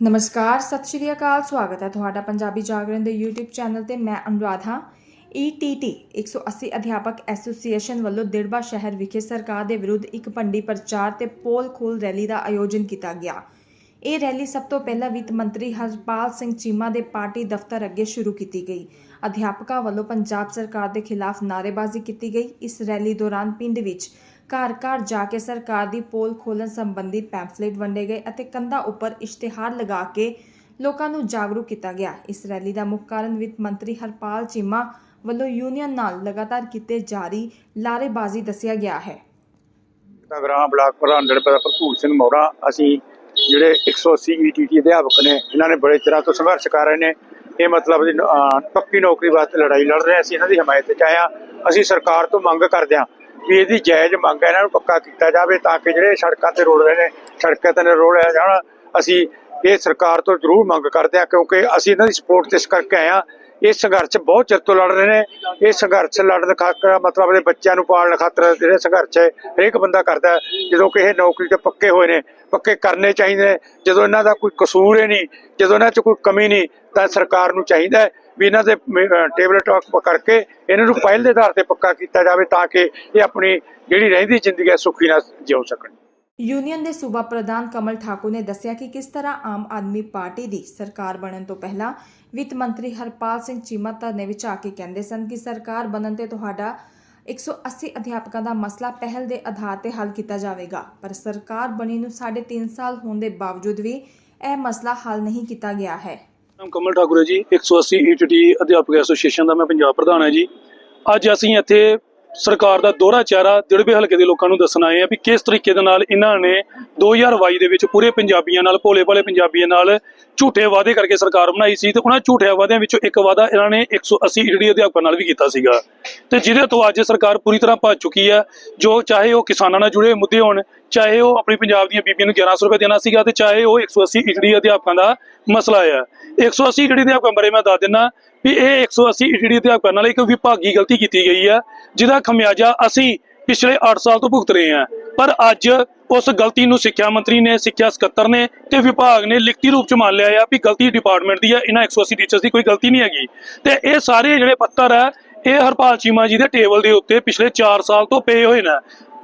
ਨਮਸਕਾਰ ਸਤਿ ਸ਼੍ਰੀ ਅਕਾਲ ਸਵਾਗਤ ਹੈ ਤੁਹਾਡਾ ਪੰਜਾਬੀ ਜਾਗਰਣ ਦੇ YouTube ਚੈਨਲ ਤੇ ਮੈਂ ਅਨੁਰਾਧ ਹਾਂ ETT 180 ਅਧਿਆਪਕ ਐਸੋਸੀਏਸ਼ਨ ਵੱਲੋਂ ਦਿੜਬਾ ਸ਼ਹਿਰ ਵਿਖੇ ਸਰਕਾਰ ਦੇ ਵਿਰੁੱਧ ਇੱਕ ਭੰਡੀ ਪ੍ਰਚਾਰ ਤੇ ਪੋਲ ਖੋਲ ਰੈਲੀ ਦਾ ਆਯੋਜਨ ਕੀਤਾ ਗਿਆ ਇਹ ਰੈਲੀ ਸਭ ਤੋਂ ਪਹਿਲਾਂ ਵਿੱਤ ਮੰਤਰੀ ਹਰਪਾਲ ਸਿੰਘ ਚੀਮਾ ਦੇ ਪਾਰਟੀ ਦਫ਼ਤਰ ਅੱਗੇ ਸ਼ੁਰੂ ਕੀਤੀ ਗਈ ਅਧਿਆਪਕਾਂ ਵੱਲੋਂ ਪੰਜਾਬ ਸਰਕਾਰ ਦੇ ਖਿਲਾਫ ਨਾਅਰੇਬਾਜ਼ੀ ਕੀਤੀ ਗਈ ਇਸ ਰੈਲੀ ਦੌਰਾਨ ਪਿੰਡ ਵਿੱਚ ਘਰ ਘਰ ਜਾ ਕੇ ਸਰਕਾਰ ਦੀ ਪੋਲ ਖੋਲਣ ਸੰਬੰਧੀ ਪੈਂਫਲੇਟ ਵੰਡੇ ਗਏ ਅਤੇ ਕੰਧਾਂ ਉੱਪਰ ਇਸ਼ਤਿਹਾਰ ਲਗਾ ਕੇ ਲੋਕਾਂ ਨੂੰ ਜਾਗਰੂਕ ਕੀਤਾ ਗਿਆ। ਇਸ ਰੈਲੀ ਦਾ ਮੁੱਖ ਕਾਰਨ ਵਿੱਤ ਮੰਤਰੀ ਹਰਪਾਲ ਚੀਮਾ ਵੱਲੋਂ ਯੂਨੀਅਨ ਨਾਲ ਲਗਾਤਾਰ ਕੀਤੇ ਜਾਰੀ ਲਾਰੇਬਾਜ਼ੀ ਦੱਸਿਆ ਗਿਆ ਹੈ। ਨਗਰਾਂ ਬਲਾਕ ਪ੍ਰਧਾਨ ਦੜਪਾ ਭਰਪੂਰ ਸਿੰਘ ਮੋਰਾ ਅਸੀਂ ਜਿਹੜੇ 180 ਈਟੀਟੀ ਅਧਿਆਪਕ ਨੇ, ਇਹਨਾਂ ਨੇ ਬੜੇ ਚਿਰਾਂ ਤੋਂ ਸੰਘਰਸ਼ ਕਰ ਰਹੇ ਨੇ। ਇਹ ਮਤਲਬ ਪੱਕੀ ਨੌਕਰੀ ਵਾਸਤੇ ਲੜਾਈ ਲੜ ਰਹੇ ਅਸੀਂ ਇਹਨਾਂ ਦੀ ਹਮਾਇਤ 'ਚ ਆਇਆ ਅਸੀਂ ਸਰਕਾਰ ਤੋਂ ਮੰਗ ਕਰਦੇ ਹਾਂ ਵੀ ਇਹਦੀ ਜਾਇਜ਼ ਮੰਗ ਹੈ, ਇਹਨਾਂ ਨੂੰ ਪੱਕਾ ਕੀਤਾ ਜਾਵੇ ਤਾਂ ਕਿ ਜਿਹੜੇ ਸੜਕਾਂ ਤੇ ਰੋੜ ਰਹੇ ਨੇ, ਸੜਕਾਂ ਤੇ ਰੋੜਿਆ ਜਾਣ, ਅਸੀਂ ਇਹ ਸਰਕਾਰ ਤੋਂ ਜ਼ਰੂਰ ਮੰਗ ਕਰਦੇ ਹਾਂ ਕਿਉਂਕਿ ਅਸੀਂ ਇਹਨਾਂ ਦੀ ਸਪੋਰਟ ਤੇ ਇਸ ਕਰਕੇ ਆਏ ਹਾਂ। ਇਹ ਸੰਘਰਸ਼ ਬਹੁਤ ਚਿਰ ਤੋਂ ਲੜ ਰਹੇ ਨੇ। ਇਹ ਸੰਘਰਸ਼ ਲੜਨ ਖਾਤਰ ਮਤਲਬ ਆਪਣੇ ਬੱਚਿਆਂ ਨੂੰ ਪਾਲਣ ਖਾਤਰ ਜਿਹੜੇ ਸੰਘਰਸ਼ ਹੈ ਹਰੇਕ ਬੰਦਾ ਕਰਦਾ ਜਦੋਂ ਕਿ ਇਹ ਨੌਕਰੀ ਤੇ ਪੱਕੇ ਹੋਏ ਨੇ, ਪੱਕੇ ਕਰਨੇ ਚਾਹੀਦੇ ਨੇ। ਜਦੋਂ ਇਹਨਾਂ ਦਾ ਕੋਈ ਕਸੂਰ ਹੀ ਨਹੀਂ, ਜਦੋਂ ਇਹਨਾਂ 'ਚ ਕੋਈ ਕਮੀ ਨਹੀਂ, ਤਾਂ ਸਰਕਾਰ ਨੂੰ ਚਾਹੀਦਾ ਵੀ ਇਹਨਾਂ ਦੇ ਟੇਬਲ ਟਾਕ ਕਰਕੇ ਇਹਨਾਂ ਨੂੰ ਪਹਿਲ ਦੇ ਆਧਾਰ ਤੇ ਪੱਕਾ ਕੀਤਾ ਜਾਵੇ ਤਾਂ ਕਿ ਇਹ ਆਪਣੀ ਜਿਹੜੀ ਰਹਿੰਦੀ ਜ਼ਿੰਦਗੀ ਹੈ, ਸੁਖੀ ਨਾਲ ਜਿਉ ਸਕਣ। ਯੂਨੀਅਨ ਦੇ ਸੂਬਾ ਪ੍ਰਧਾਨ ਕਮਲ ਠਾਕੁਰ ਨੇ ਦੱਸਿਆ ਕਿ ਕਿਸ ਤਰ੍ਹਾਂ ਆਮ ਆਦਮੀ ਪਾਰਟੀ ਦੀ ਸਰਕਾਰ ਬਣਨ ਤੋਂ ਪਹਿਲਾਂ ਵਿੱਤ ਮੰਤਰੀ ਹਰਪਾਲ ਸਿੰਘ ਚੀਮਾ ਧਰਨੇ ਵਿੱਚ ਆ ਕੇ ਕਹਿੰਦੇ ਸਨ ਕਿ ਸਰਕਾਰ ਬਣਨ ਤੇ ਤੁਹਾਡਾ 180 ਅਧਿਆਪਕਾਂ ਦਾ ਮਸਲਾ ਪਹਿਲ ਦੇ ਆਧਾਰ ਤੇ ਹੱਲ ਕੀਤਾ ਜਾਵੇਗਾ, ਪਰ ਸਰਕਾਰ ਬਣੀ ਨੂੰ 3.5 ਸਾਲ ਹੋਣ ਦੇ ਬਾਵਜੂਦ ਵੀ ਇਹ ਮਸਲਾ ਹੱਲ ਨਹੀਂ ਕੀਤਾ ਗਿਆ ਹੈ। ਨਾਮ ਕਮਲ ਠਾਕੁਰ ਹੈ ਜੀ 180 ਈਟੀਟੀ ਅਧਿਆਪਕ ਐਸੋਸੀਏਸ਼ਨ ਦਾ ਮੈਂ ਪੰਜਾਬ ਪ੍ਰਧਾਨ ਹਾਂ ਜੀ। ਅੱਜ ਅਸੀਂ ਇੱਥੇ ਸਰਕਾਰ ਦਾ ਦੋਹਰਾ ਚਿਹਰਾ ਦਿੜਬੇ ਹਲਕੇ ਦੇ ਲੋਕਾਂ ਨੂੰ ਦੱਸਣ ਆਏ ਆ ਵੀ ਕਿਸ ਤਰੀਕੇ ਦੇ ਨਾਲ ਇਹਨਾਂ ਨੇ 2022 ਦੇ ਵਿੱਚ ਪੂਰੇ ਪੰਜਾਬੀਆਂ ਨਾਲ, ਭੋਲੇ ਭਾਲੇ ਪੰਜਾਬੀਆਂ ਨਾਲ ਝੂਠੇ ਵਾਅਦੇ ਕਰਕੇ ਸਰਕਾਰ ਬਣਾਈ ਸੀ ਤੇ ਉਹਨਾਂ ਝੂਠੇ ਵਾਅਦਿਆਂ ਵਿੱਚੋਂ ਇੱਕ ਵਾਅਦਾ ਇਹਨਾਂ ਨੇ 180 ਈਟੀਟੀ ਅਧਿਆਪਕਾਂ ਨਾਲ ਵੀ ਕੀਤਾ ਸੀਗਾ। ਤੇ ਜਿਹਦੇ ਤੋਂ ਅੱਜ ਸਰਕਾਰ ਪੂਰੀ ਤਰ੍ਹਾਂ ਭੱਜ ਚੁੱਕੀ ਹੈ, ਜੋ ਚਾਹੇ ਉਹ ਕਿਸਾਨਾਂ ਨਾਲ ਜੁੜੇ ਮੁੱਦੇ ਹੋਣ ਚਾਹੇ ਉਹ ਆਪਣੀ ਪੰਜਾਬ ਦੀਆਂ ਬੀਬੀਆਂ ਨੂੰ 1100 ਰੁਪਏ ਦੇਣਾ ਸੀਗਾ ਤੇ ਚਾਹੇ ਉਹ 180 ਈਟੀਟੀ ਅਧਿਆਪਕਾਂ ਦਾ ਮਸਲਾ ਹੈ 180 ਈਟੀਟੀ ਅਧਿਆਪਕਾਂ ਬਾਰੇ ਮੈਂ ਦੱਸ ਦਿੰਦਾ ਵੀ ਇਹ 180 ਈਟੀਟੀ ਅਧਿਆਪਕਾਂ ਨਾਲ ਇੱਕ ਵਿਭਾਗੀ ਗਲਤੀ ਕੀਤੀ ਗਈ ਹੈ ਜਿਹਦਾ ਖਮਿਆਜਾ ਅਸੀਂ ਪਿਛਲੇ 8 ਸਾਲ ਤੋਂ ਭੁਗਤ ਰਹੇ ਹਾਂ। ਪਰ ਅੱਜ ਉਸ ਗਲਤੀ ਨੂੰ ਸਿੱਖਿਆ ਮੰਤਰੀ ਨੇ, ਸਿੱਖਿਆ ਸਕੱਤਰ ਨੇ ਤੇ ਵਿਭਾਗ ਨੇ ਲਿਖਤੀ ਰੂਪ ਚ ਮੰਨ ਲਿਆ ਆ ਵੀ ਗਲਤੀ ਡਿਪਾਰਟਮੈਂਟ ਦੀ ਹੈ ਇਹਨਾਂ 180 ਟੀਚਰਸ ਦੀ ਕੋਈ ਗਲਤੀ ਨਹੀਂ ਹੈਗੀ। ਤੇ ਇਹ ਸਾਰੇ ਜਿਹੜੇ ਪੱਤਰ ਹੈ ਇਹ ਹਰਪਾਲ ਚੀਮਾ ਜੀ ਦੇ ਟੇਬਲ ਦੇ ਉੱਤੇ ਪਿਛਲੇ 4 ਸਾਲ ਤੋਂ ਪਏ ਹੋਏ ਨੇ।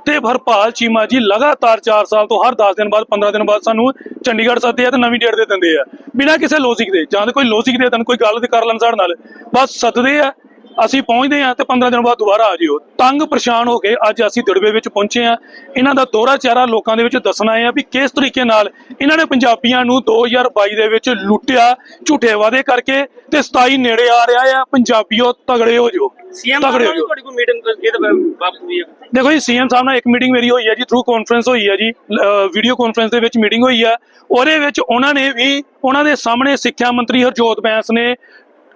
ਤੇ ਹਰਪਾਲ ਚੀਮਾ ਜੀ, ਲਗਾਤਾਰ 4 ਸਾਲ ਤੋਂ ਹਰ 10 ਦਿਨ ਬਾਅਦ 15 ਦਿਨ ਬਾਅਦ ਸਾਨੂੰ ਚੰਡੀਗੜ੍ਹ ਸੱਦਦੇ ਆ ਤੇ ਨਵੀਂ ਡੇਟ ਦੇ ਦਿੰਦੇ ਆ। ਬਿਨਾਂ ਕਿਸੇ ਲੌਜਿਕ ਦੇ, ਜਾਂ ਕੋਈ ਲੌਜਿਕ ਦੇ ਦੇਣ ਕੋਈ ਗੱਲ ਤੇ ਕਰ ਲੈਣ ਸਾਡੇ ਨਾਲ, ਬਸ ਸੱਦਦੇ ਆ। ਅਸੀਂ ਪਹੁੰਚਦੇ ਆ ਤੇ 15 ਦਿਨ ਬਾਅਦ ਦੁਬਾਰਾ ਆ ਜਿਓ। ਤੰਗ ਪਰੇਸ਼ਾਨ ਹੋ ਕੇ ਅੱਜ ਅਸੀਂ ਦਿੜਵੇ ਵਿੱਚ ਪਹੁੰਚੇ ਆ ਇਹਨਾਂ ਦਾ ਦੋਹਰਾ ਚਿਹਰਾ ਲੋਕਾਂ ਦੇ ਵਿੱਚ ਦੱਸਣ ਆ ਵੀ ਕਿਸ ਤਰੀਕੇ ਨਾਲ ਇਹਨਾਂ ਨੇ ਪੰਜਾਬੀਆਂ ਨੂੰ 2022 ਦੇ ਵਿੱਚ ਲੁੱਟਿਆ ਝੂਠੇ ਵਾਅਦੇ ਕਰਕੇ ਤੇ 27 ਨੇੜੇ ਆ ਰਿਹਾ ਆ। ਪੰਜਾਬੀਓ ਤਗੜੇ ਹੋ ਜਾਓ। ਸੀਐਮ ਹੋ ਸਾਹਿਬ ਜਾਓ। ਤੁਹਾਡੀ ਕੋਈ ਮੀਟਿੰਗ ਇਹ ਤਾਂ ਵਾਪਸ ਹੋਈ ਹੈ ਦੇਖੋ ਜੀ ਸੀਐਮ ਸਾਹਿਬ ਨਾਲ ਇੱਕ ਮੀਟਿੰਗ ਮੇਰੀ ਹੋਈ ਹੈ ਜੀ ਥਰੂ ਕਾਨਫਰੰਸ ਹੋਈ ਹੈ ਜੀ ਵੀਡੀਓ ਕਾਨਫਰੰਸ ਦੇ ਵਿੱਚ ਮੀਟਿੰਗ ਹੋਈ ਹੈ ਉਹਦੇ ਵਿੱਚ ਉਹਨਾਂ ਨੇ ਵੀ ਉਹਨਾਂ ਦੇ ਸਾਹਮਣੇ ਸਿੱਖਿਆ ਮੰਤਰੀ ਹਰਜੋਤ ਬੈਂਸ ਨੇ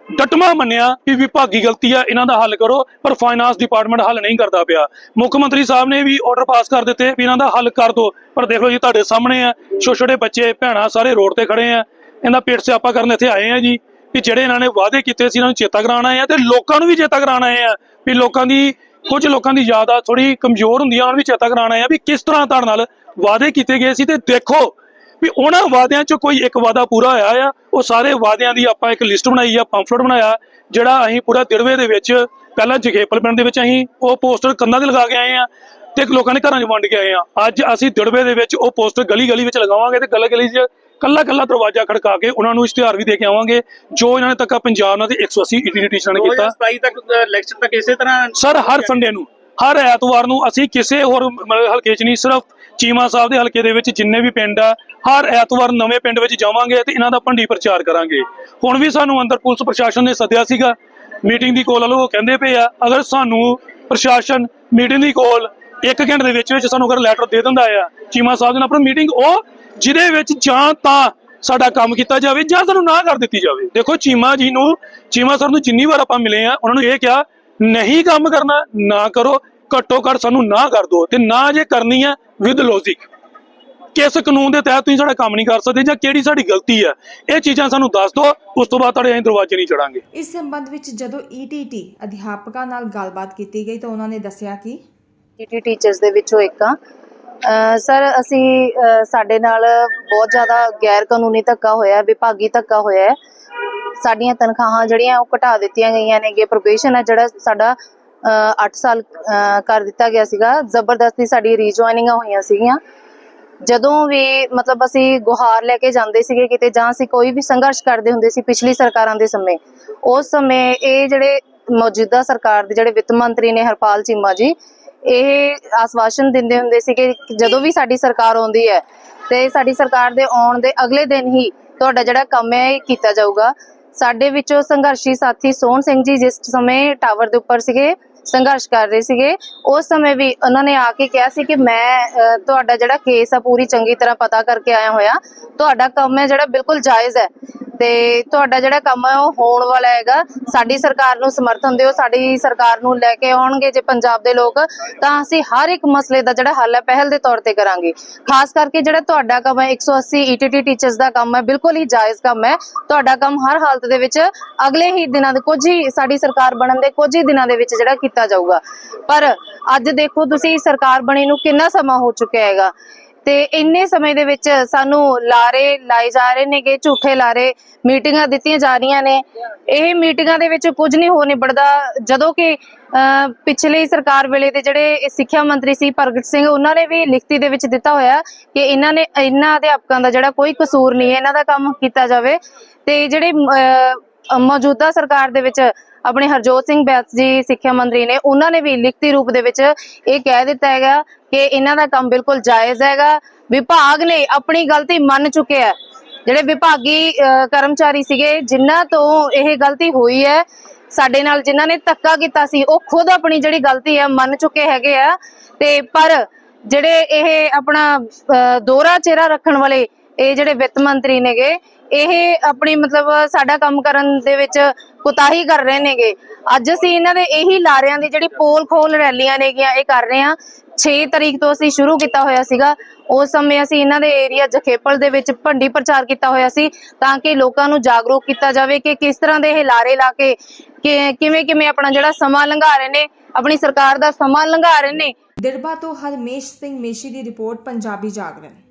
ਡਟਮਾ ਮੰਨਿਆ ਕਿ ਵਿਭਾਗੀ ਗਲਤੀ ਆ, ਇਹਨਾਂ ਦਾ ਹੱਲ ਕਰੋ, ਪਰ ਫਾਈਨਾਂਸ ਡਿਪਾਰਟਮੈਂਟ ਹੱਲ ਨਹੀਂ ਕਰਦਾ ਪਿਆ। ਮੁੱਖ ਮੰਤਰੀ ਸਾਹਿਬ ਨੇ ਵੀ ਆਰਡਰ ਪਾਸ ਕਰ ਦਿੱਤੇ ਵੀ ਇਹਨਾਂ ਦਾ ਹੱਲ ਕਰ ਦਿਓ ਪਰ ਦੇਖ ਲਓ ਜੀ ਤੁਹਾਡੇ ਸਾਹਮਣੇ ਆ ਛੋਟੇ ਛੋਟੇ ਬੱਚੇ, ਭੈਣਾਂ ਸਾਰੇ ਰੋਡ ਤੇ ਖੜੇ ਆ। ਇਹਨਾਂ ਪੇਟ ਸਿਆਪਾ ਕਰਨ ਇੱਥੇ ਆਏ ਆ ਜੀ ਕਿ ਜਿਹੜੇ ਇਹਨਾਂ ਨੇ ਵਾਅਦੇ ਕੀਤੇ ਸੀ, ਇਹਨਾਂ ਨੂੰ ਚੇਤਾ ਕਰਾਉਣ ਆਏ ਤੇ ਲੋਕਾਂ ਨੂੰ ਵੀ ਚੇਤਾ ਕਰਾਉਣ ਆਏ ਆ, ਵੀ ਲੋਕਾਂ ਦੀ, ਕੁਝ ਲੋਕਾਂ ਦੀ ਯਾਦ ਆ ਥੋੜੀ ਕਮਜ਼ੋਰ ਹੁੰਦੀ ਆ ਉਹਨਾਂ ਨੂੰ ਵੀ ਚੇਤਾ ਕਰਾਉਣ ਆਏ ਆ ਵੀ ਕਿਸ ਤਰ੍ਹਾਂ ਤੁਹਾਡੇ ਨਾਲ ਵਾਅਦੇ ਕੀਤੇ ਗਏ ਸੀ ਤੇ ਦੇਖੋ ਵੀ ਉਹਨਾਂ ਵਾਅਦਿਆਂ 'ਚ ਕੋਈ ਇੱਕ ਵਾਅਦਾ ਪੂਰਾ ਹੋਇਆ ਆ ਉਹ ਸਾਰੇ ਵਾਅਦਿਆਂ ਦੀ ਆਪਾਂ ਇੱਕ ਲਿਸਟ ਬਣਾਈ ਆ ਪੰਫਲੇਟ ਬਣਾਇਆ ਜਿਹੜਾ ਅਸੀਂ ਪੂਰਾ ਦਿੜਵੇ ਦੇ ਵਿੱਚ ਪਹਿਲਾਂ ਜਗੇਪਲ ਪਿੰਡ ਦੇ ਵਿੱਚ ਅਸੀਂ ਉਹ ਪੋਸਟਰ ਕੰਧਾਂ ਤੇ ਲਗਾ ਕੇ ਆਏ ਆ ਤੇ ਲੋਕਾਂ ਦੇ ਘਰਾਂ 'ਚ ਵੰਡ ਕੇ ਆਏ ਆ। ਅੱਜ ਅਸੀਂ ਦਿੜਵੇ ਦੇ ਵਿੱਚ ਉਹ ਪੋਸਟਰ ਗਲੀ ਗਲੀ ਵਿੱਚ ਲਗਾਵਾਂਗੇ ਤੇ ਗਲੀ ਗਲੀ 'ਚ ਕੱਲਾ ਕੱਲਾ ਦਰਵਾਜ਼ਾ ਖੜਕਾ ਕੇ ਉਹਨਾਂ ਨੂੰ ਇਸ਼ਤਿਹਾਰ ਵੀ ਦੇ ਕੇ ਆਵਾਂਗੇ ਜੋ ਇਹਨਾਂ ਨੇ ਤੱਕ ਪੰਜਾਬ ਨਾਲ ਤੇ 180 ਈਟੀ ਟੀਚਰਾਂ ਨੇ ਕੀਤਾ। 2027 ਤੱਕ ਇਲੈਕਸ਼ਨ ਤੱਕ ਇਸੇ ਤਰ੍ਹਾਂ ਸਰ ਹਰ ਸੰਡੇ ਨੂੰ ਹਰ ਐਤਵਾਰ ਨੂੰ ਅਸੀਂ ਕਿਸੇ ਹੋਰ ਹਲਕੇ 'ਚ ਨਹੀਂ ਸਿਰਫ ਚੀਮਾ ਸਾਹਿਬ ਦੇ ਹਲਕੇ ਦੇ ਵਿੱਚ ਜਿੰਨੇ ਵੀ ਪਿੰਡ ਆ, ਹਰ ਐਤਵਾਰ ਨਵੇਂ ਪਿੰਡ ਵਿੱਚ ਜਾਵਾਂਗੇ ਤੇ ਇਹਨਾਂ ਦਾ ਭੰਡੀ ਪ੍ਰਚਾਰ ਕਰਾਂਗੇ। ਹੁਣ ਵੀ ਸਾਨੂੰ ਅੰਦਰ ਪੁਲਿਸ ਪ੍ਰਸ਼ਾਸਨ ਨੇ ਸੱਦਿਆ ਸੀਗਾ, ਮੀਟਿੰਗ ਦੀ ਕੋਲ ਵਾਲੋ ਕਹਿੰਦੇ ਪਏ ਆ, ਅਗਰ ਸਾਨੂੰ ਪ੍ਰਸ਼ਾਸਨ ਮੀਟਿੰਗ ਦੀ ਕੋਲ ਇੱਕ ਘੰਟੇ ਦੇ ਵਿੱਚ ਵਿੱਚ ਸਾਨੂੰ ਅਗਰ ਲੈਟਰ ਦੇ ਦਿੰਦਾ ਆ, ਚੀਮਾ ਸਾਹਿਬ ਦੇ ਨਾਲ ਆਪਣੀ ਮੀਟਿੰਗ, ਉਹ ਜਿਹਦੇ ਵਿੱਚ ਜਾਂ ਤਾਂ ਸਾਡਾ ਕੰਮ ਕੀਤਾ ਜਾਵੇ ਜਾਂ ਸਾਨੂੰ ਨਾ ਕਰ ਦਿੱਤੀ ਜਾਵੇ। ਦੇਖੋ ਚੀਮਾ ਜੀ ਨੂੰ, ਚੀਮਾ ਸਰ ਨੂੰ ਜਿੰਨੀ ਵਾਰ ਆਪਾਂ ਮਿਲੇ ਆ, ਉਹਨਾਂ ਨੂੰ ਇਹ ਕਿਹਾ, ਨਹੀਂ ਕੰਮ ਕਰਨਾ, ਨਾ ਕਰੋ ਘੱਟੋ ਘੱਟ ਸਾਨੂੰ ਨਾ ਕਰ ਦਿਓ ਤੇ ਨਾ ਜੇ ਕਰਨੀ ਹੈ ਵਿਦ ਲੌਜਿਕ ਕਿਸ ਕਾਨੂੰਨ ਦੇ ਤਹਿਤ ਤੁਸੀਂ ਸਾਡਾ ਕੰਮ ਨਹੀਂ ਕਰ ਸਕਦੇ ਜਾਂ ਕਿਹੜੀ ਸਾਡੀ ਗਲਤੀ ਹੈ ਇਹ ਚੀਜ਼ਾਂ ਸਾਨੂੰ ਦੱਸ ਦਿਓ ਉਸ ਤੋਂ ਬਾਅਦ ਤੁਹਾਡੇ ਅਸੀਂ ਦਰਵਾਜ਼ੇ ਨਹੀਂ ਚੜਾਂਗੇ। ਇਸ ਸੰਬੰਧ ਵਿੱਚ ਜਦੋਂ ETT ਅਧਿਆਪਕਾਂ ਨਾਲ ਗੱਲਬਾਤ ਕੀਤੀ ਗਈ ਤਾਂ ਉਹਨਾਂ ਨੇ ਦੱਸਿਆ ਕਿ ਟੀਟੀ ਟੀਚਰਸ ਦੇ ਵਿੱਚੋਂ ਇੱਕ ਆ। ਸਰ ਅਸੀਂ ਸਾਡੇ ਨਾਲ ਬਹੁਤ ਜ਼ਿਆਦਾ ਗੈਰ ਕਾਨੂੰਨੀ ਧੱਕਾ ਹੋਇਆ ਹੈ, ਵਿਭਾਗੀ ਧੱਕਾ ਹੋਇਆ ਸਾਡੀਆਂ ਤਨਖਾਹਾਂ ਜਿਹੜੀਆਂ ਉਹ ਘਟਾ ਦਿੱਤੀਆਂ ਗਈਆਂ ਨੇਗੇ। ਪ੍ਰੋਬੇਸ਼ਨ ਹੈ ਜਿਹੜਾ ਸਾਡਾ 8 ਸਾਲ ਕਰ ਦਿੱਤਾ ਗਿਆ ਸੀਗਾ। ਜ਼ਬਰਦਸਤੀ ਸਾਡੀ ਰੀਜੁਆਇਨਿੰਗਾਂ ਹੋਈਆਂ ਸੀਗੀਆਂ। ਜਦੋਂ ਵੀ ਮਤਲਬ ਅਸੀਂ ਗੁਹਾਰ ਲੈ ਕੇ ਜਾਂਦੇ ਸੀਗੇ ਕਿਤੇ ਜਾਂ ਅਸੀਂ ਕੋਈ ਵੀ ਸੰਘਰਸ਼ ਕਰਦੇ ਹੁੰਦੇ ਸੀ ਪਿਛਲੀ ਸਰਕਾਰਾਂ ਦੇ ਸਮੇਂ, ਉਸ ਸਮੇਂ ਇਹ ਜਿਹੜੇ ਮੌਜੂਦਾ ਸਰਕਾਰ ਦੇ ਜਿਹੜੇ ਵਿੱਤ ਮੰਤਰੀ ਨੇ ਹਰਪਾਲ ਚੀਮਾ ਜੀ, ਇਹ ਆਸਵਾਸ਼ਨ ਦਿੰਦੇ ਹੁੰਦੇ ਸੀਗੇ ਕਿ ਜਦੋਂ ਵੀ ਸਾਡੀ ਸਰਕਾਰ ਆਉਂਦੀ ਹੈ ਤੇ ਸਾਡੀ ਸਰਕਾਰ ਦੇ ਆਉਣ ਦੇ ਅਗਲੇ ਦਿਨ ਹੀ ਤੁਹਾਡਾ ਜਿਹੜਾ ਕੰਮ ਹੈ ਇਹ ਕੀਤਾ ਜਾਊਗਾ। ਸਾਡੇ ਵਿੱਚੋਂ ਸੰਘਰਸ਼ੀ ਸਾਥੀ ਸੋਹਣ ਸਿੰਘ ਜੀ ਜਿਸ ਸਮੇਂ ਟਾਵਰ ਦੇ ਉੱਪਰ ਸੀਗੇ ਸੰਘਰਸ਼ ਕਰ ਰਹੇ ਸੀਗੇ। ਉਸ ਸਮੇਂ ਵੀ ਉਹਨਾਂ ਨੇ ਆ ਕੇ ਕਿਹਾ ਸੀ ਕਿ ਮੈਂ ਤੁਹਾਡਾ ਜਿਹੜਾ ਕੇਸ ਆ, ਪੂਰੀ ਚੰਗੀ ਤਰ੍ਹਾਂ ਪਤਾ ਕਰਕੇ ਆਇਆ ਹੋਇਆ। ਤੁਹਾਡਾ ਕੰਮ ਹੈ ਜਿਹੜਾ ਬਿਲਕੁਲ ਜਾਇਜ਼ ਹੈ। ਤੇ ਤੁਹਾਡਾ ਜਿਹੜਾ ਕੰਮ ਹੈ ਉਹ ਹੋਣ ਵਾਲਾ ਹੈਗਾ। ਸਾਡੀ ਸਰਕਾਰ ਨੂੰ ਸਮਰਥਨ ਦਿਓ, ਸਾਡੀ ਸਰਕਾਰ ਨੂੰ ਲੈ ਕੇ ਆਉਣਗੇ ਜੇ ਪੰਜਾਬ ਦੇ ਲੋਕ, ਤਾਂ ਅਸੀਂ ਹਰ ਇੱਕ ਮਸਲੇ ਦਾ ਜਿਹੜਾ ਹੱਲ ਹੈ ਪਹਿਲ ਦੇ ਤੌਰ ਤੇ ਕਰਾਂਗੇ। ਖਾਸ ਕਰਕੇ ਜਿਹੜਾ ਤੁਹਾਡਾ ਕੰਮ ਹੈ 180 ETT ਟੀਚਰਸ ਦਾ ਕੰਮ ਹੈ, ਬਿਲਕੁਲ ਹੀ ਜਾਇਜ਼ ਕੰਮ ਹੈ। ਤੁਹਾਡਾ ਕੰਮ ਹਰ ਹਾਲਤ ਦੇ ਵਿੱਚ ਅਗਲੇ ਹੀ ਦਿਨਾਂ ਦੇ, ਕੁਝ ਹੀ ਸਾਡੀ ਸਰਕਾਰ ਬਣਨ ਦੇ, ਕੁਝ ਹੀ ਦਿਨਾਂ ਦੇ ਵਿੱਚ ਜਿਹੜਾ ਕੀਤਾ ਜਾਊਗਾ। ਪਰ ਅੱਜ ਦੇਖੋ ਤੁਸੀਂ ਸਰਕਾਰ ਬਣੇ ਨੂੰ ਕਿੰਨਾ ਸਮਾਂ ਹੋ ਚੁੱਕਿਆ ਹੈਗਾ। ਤੇ ਇੰਨੇ ਸਮੇਂ ਦੇ ਵਿੱਚ ਸਾਨੂੰ ਲਾਰੇ ਲਾਏ ਜਾ ਰਹੇ ਨੇਗੇ ਝੂਠੇ ਲਾਰੇ ਮੀਟਿੰਗਾਂ ਦਿੱਤੀਆਂ ਜਾ ਰਹੀਆਂ ਨੇ। ਇਹ ਮੀਟਿੰਗਾਂ ਦੇ ਵਿੱਚ ਕੁਝ ਨਹੀਂ ਹੋ ਨਿਬੜਦਾ। ਜਦੋਂ ਕਿ ਅਹ, ਪਿਛਲੀ ਸਰਕਾਰ ਵੇਲੇ ਦੇ ਜਿਹੜੇ ਸਿੱਖਿਆ ਮੰਤਰੀ ਸੀ ਪ੍ਰਗਟ ਸਿੰਘ ਉਹਨਾਂ ਨੇ ਵੀ ਲਿਖਤੀ ਦੇ ਵਿੱਚ ਦਿੱਤਾ ਹੋਇਆ ਕਿ ਇਹਨਾਂ ਨੇ ਇਹਨਾਂ ਅਧਿਆਪਕਾਂ ਦਾ ਜਿਹੜਾ ਕੋਈ ਕਸੂਰ ਨਹੀਂ ਹੈ ਇਹਨਾਂ ਦਾ ਕੰਮ ਕੀਤਾ ਜਾਵੇ। ਤੇ ਜਿਹੜੇ ਅਹ, ਮੌਜੂਦਾ ਸਰਕਾਰ ਦੇ ਵਿੱਚ ਆਪਣੇ ਹਰਜੋਤ ਸਿੰਘ ਬੈਂਸ ਜੀ ਸਿੱਖਿਆ ਮੰਤਰੀ ਨੇ, ਉਹਨਾਂ ਨੇ ਵੀ ਲਿਖਤੀ ਰੂਪ ਦੇ ਵਿੱਚ ਇਹ ਕਹਿ ਦਿੱਤਾ ਹੈਗਾ ਕਿ ਇਹਨਾਂ ਦਾ ਕੰਮ ਬਿਲਕੁਲ ਜਾਇਜ਼ ਹੈਗਾ। ਵਿਭਾਗ ਨੇ ਆਪਣੀ ਗਲਤੀ ਮੰਨ ਚੁੱਕੇ ਹੈ ਜਿਹੜੇ ਵਿਭਾਗੀ ਕਰਮਚਾਰੀ ਸੀਗੇ, ਜਿਨ੍ਹਾਂ ਤੋਂ ਇਹ ਗਲਤੀ ਹੋਈ ਹੈ, ਸਾਡੇ ਨਾਲ ਜਿਨ੍ਹਾਂ ਨੇ ਧੱਕਾ ਕੀਤਾ ਸੀ, ਉਹ ਖੁਦ ਆਪਣੀ ਜਿਹੜੀ ਗਲਤੀ ਹੈ ਮੰਨ ਚੁੱਕੇ ਹੈਗੇ ਆ। ਤੇ ਪਰ ਜਿਹੜੇ ਇਹ ਆਪਣਾ ਦੋਹਰਾ ਚਿਹਰਾ ਰੱਖਣ ਵਾਲੇ ਇਹ ਜਿਹੜੇ ਵਿੱਤ ਮੰਤਰੀ ਨੇਗੇ ਇਹ ਆਪਣੀ ਮਤਲਬ ਸਾਡਾ ਕੰਮ ਕਰਨ ਦੇ ਵਿੱਚ ਕੁਤਾਹੀ ਕਰ ਰਹੇ ਨੇਗੇ। ਅੱਜ ਅਸੀਂ ਇਹਨਾਂ ਦੇ ਇਹੀ ਲਾਰਿਆਂ ਦੀ ਜਿਹੜੀ ਪੋਲ ਖੋਲ ਰੈਲੀਆਂ ਨੇਗੀਆਂ, ਇਹ ਕਰ ਰਹੇ ਹਾਂ। 6 ਤਰੀਕ ਤੋਂ ਅਸੀਂ ਸ਼ੁਰੂ ਕੀਤਾ ਹੋਇਆ ਸੀਗਾ। ਉਸ ਸਮੇਂ ਅਸੀਂ ਇਹਨਾਂ ਦੇ ਏਰੀਆ ਜਖੇਪਲ ਦੇ ਵਿੱਚ ਭੰਡੀ ਪ੍ਰਚਾਰ ਕੀਤਾ ਹੋਇਆ ਸੀ ਤਾਂ ਕਿ ਲੋਕਾਂ ਨੂੰ ਜਾਗਰੂਕ ਕੀਤਾ ਜਾਵੇ ਕਿ ਕਿਸ ਤਰ੍ਹਾਂ ਦੇ ਇਹ ਲਾਰੇ ਲਾ ਕੇ ਕਿਵੇਂ ਕਿਵੇਂ ਆਪਣਾ ਜਿਹੜਾ ਸਮਾਂ ਲੰਘਾ ਰਹੇ ਨੇ, ਆਪਣੀ ਸਰਕਾਰ ਦਾ ਸਮਾਂ ਲੰਘਾ ਰਹੇ ਨੇ। ਦਿੜਬਾ ਤੋਂ ਹਰਮੇਸ਼ ਸਿੰਘ ਮੇਸ਼ੀ ਦੀ ਰਿਪੋਰਟ, ਪੰਜਾਬੀ ਜਾਗਰਣ।